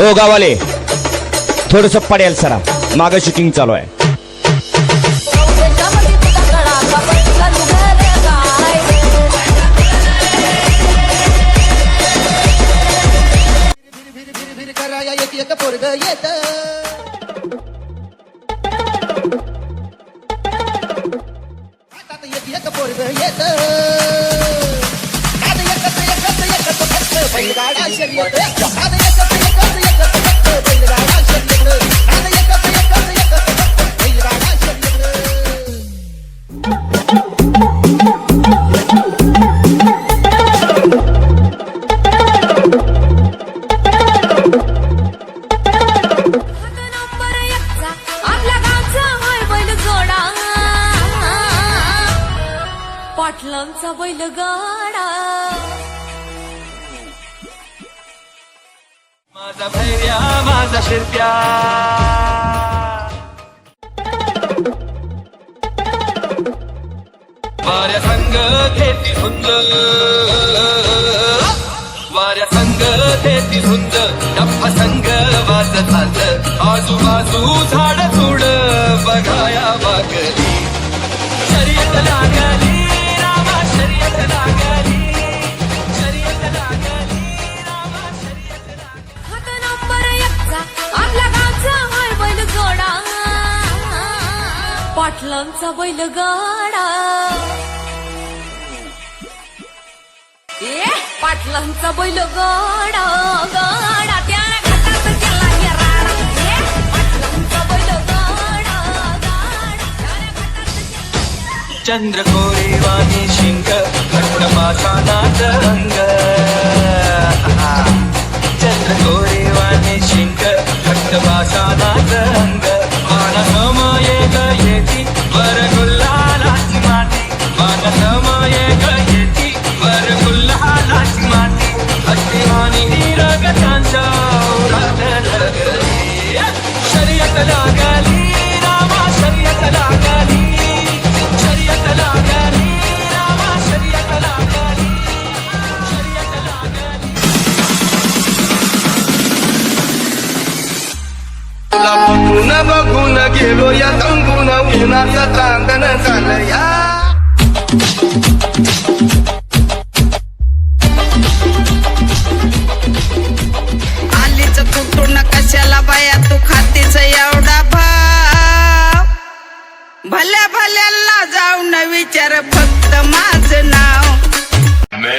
ओ गावाले थोडस पडेल सरा माग शूटिंग चालू आहे त्याच्यामध्ये पाटलांचा बैल गाडा माझा भैर्या माझा शिरप्या. वाऱ्या संग घेती सुंदर. बाजू झाड झुड बघाया बागली. शर्यत लागली रामा शर्यत लागली. शर्यत लागली रामा शर्यत लागली. हात नंबर एकचा आपल्या गावचा हाय बैल जोडा. पाटलांचा बैल गाडा ए पाटलांचा बैल गाडा गाडा. केला चंद्र कोरे वाणी शिंग घट्ट अंग गेलो या तंबून उन्हाचा चांदण झालं या आलीच कुठून कशाला बाया? तू खातीच एवढा भाव. भल्या भल्याला जाऊन विचार फक्त माझं नाव. आले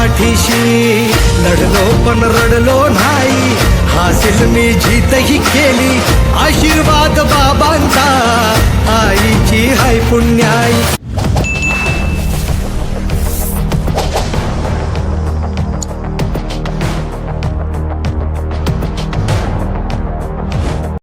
पाठीशी. लढलो पण रडलो नाही. हासिल मी जीतही केली. आशीर्वाद बाबांचा. आईची हाय पुण्याई.